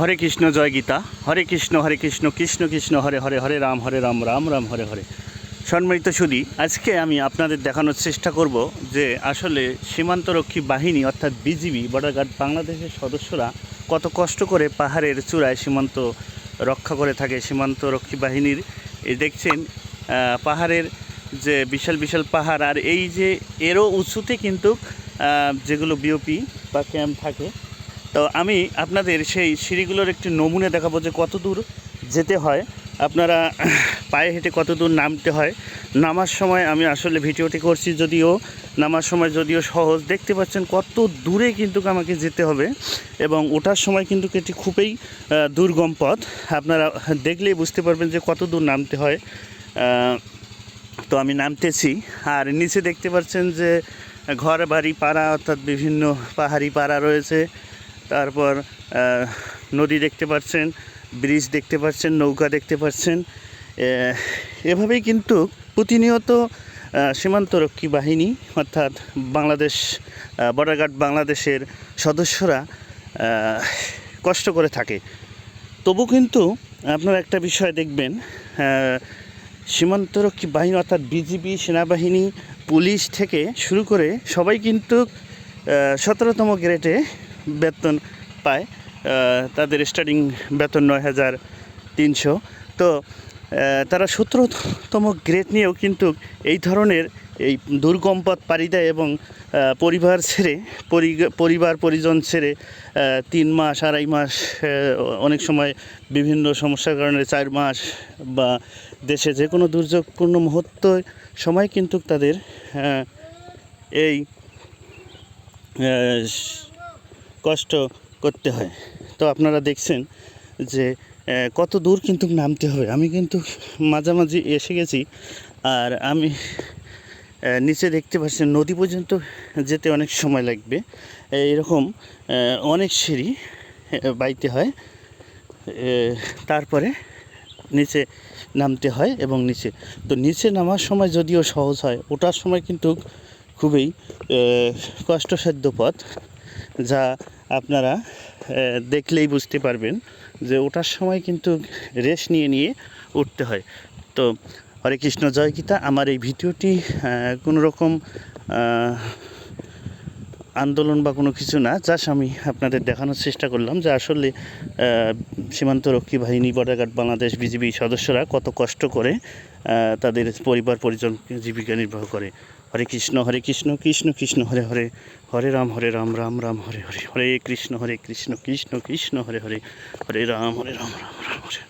হরে কৃষ্ণ, জয় গীতা। হরে কৃষ্ণ হরে কৃষ্ণ কৃষ্ণ কৃষ্ণ, হরে হরে হরে রাম হরে রাম রাম রাম, হরে হরে। সম্মানিত সুদী, আজকে আমি আপনাদের দেখানোর চেষ্টা করব যে আসলে সীমান্তরক্ষী বাহিনী, অর্থাৎ বিজিবি বর্ডার গার্ড বাংলাদেশের সদস্যরা কত কষ্ট করে পাহাড়ের চূড়ায় সীমান্ত রক্ষা করে থাকে। সীমান্তরক্ষী বাহিনীর দেখছেন পাহাড়ের যে বিশাল বিশাল পাহাড়, আর এই যে এরও উঁচুতে কিন্তু যেগুলো বিওপি বা ক্যাম্প থাকে তো আমি আপনাদের সেই সিঁড়িগুলোর একটি নমুনা দেখাবো যে কত দূর যেতে হয়। আপনারা পায়ে হেঁটে কত দূর নামতে হয়। নামার সময় আমি আসলে ভিডিওটি করছি যদিও, নামার সময় যদিও সহজ। দেখতে পাচ্ছেন কত দূরে কিন্তু আমাকে যেতে হবে এবং ওঠার সময় কিন্তু এটি খুবই দুর্গম পথ। আপনারা দেখলেই বুঝতে পারবেন যে কত দূর নামতে হয়। তো আমি নামতেছি। আর নিচে দেখতে পাচ্ছেন যে ঘর বাড়ি পাড়া অর্থাৎ বিভিন্ন পাহাড়ি পাড়া রয়েছে। তারপর নদী দেখতে পাচ্ছেন, ব্রিজ দেখতে পাচ্ছেন, নৌকা দেখতে পাচ্ছেন। এভাবেই কিন্তু প্রতিনিয়ত সীমান্তরক্ষী বাহিনী, অর্থাৎ বাংলাদেশ বর্ডার গার্ড বাংলাদেশের সদস্যরা কষ্ট করে থাকে। তবু কিন্তু আপনারা একটা বিষয় দেখবেন সীমান্তরক্ষী বাহিনী, অর্থাৎ বিজিবি সেনাবাহিনী, পুলিশ থেকে শুরু করে সবাই কিন্তু সতেরোতম গ্রেডে বেতন পায় তাদের স্টার্টিং বেতন নয় হাজার তিনশো। তো তারা সতেরোতম গ্রেড নিয়েও কিন্তু এই ধরনের এই দুর্গম পথ পাড়ি দেয় এবং পরিবার ছেড়ে, পরি- পরিবার পরিজন ছেড়ে তিন মাস, আড়াই মাস অনেক সময় বিভিন্ন সমস্যার কারণে চার মাস বা দেশে যে কোনো দুর্যোগপূর্ণ মুহূর্ত সময় কিন্তু তাদের এই কষ্ট করতে হয়। তো আপনারা দেখছেন যে কত দূর কিন্তু নামতে হবে। আমি কিন্তু মাঝামাঝি এসে গেছি আর আমি নিচে দেখতে পাচ্ছেন নদী পর্যন্ত যেতে অনেক সময় লাগবে। এরকম অনেক সিঁড়ি বাইতে হয়। তারপরে নিচে নামতে হয় এবং নিচে, তো নিচে নামার সময় যদিও সহজ হয়, ওঠার সময় কিন্তু খুবই কষ্টসাধ্য পথ। যা আপনারা দেখলেই বুঝতে পারবেন যে ওঠার সময় কিন্তু রেস্ট নিয়ে নিয়ে উঠতে হয়। তো হরে কৃষ্ণ, জয় গীতা। আমার এই ভিডিওটি কোনো রকম আন্দোলন বা কোনো কিছু না, জাস্ট আমি আপনাদের দেখানোর চেষ্টা করলাম যে আসলে সীমান্তরক্ষী বাহিনী বর্ডার গার্ড বাংলাদেশ বিজিবি সদস্যরা কত কষ্ট করে তাদের পরিবার, পরিজন জীবিকা নির্বাহ করে। হরে কৃষ্ণ হরে কৃষ্ণ কৃষ্ণ কৃষ্ণ, হরে হরে হরে রাম হরে রাম রাম রাম, হরে হরে হরে কৃষ্ণ হরে কৃষ্ণ কৃষ্ণ কৃষ্ণ, হরে হরে হরে রাম হরে রাম রাম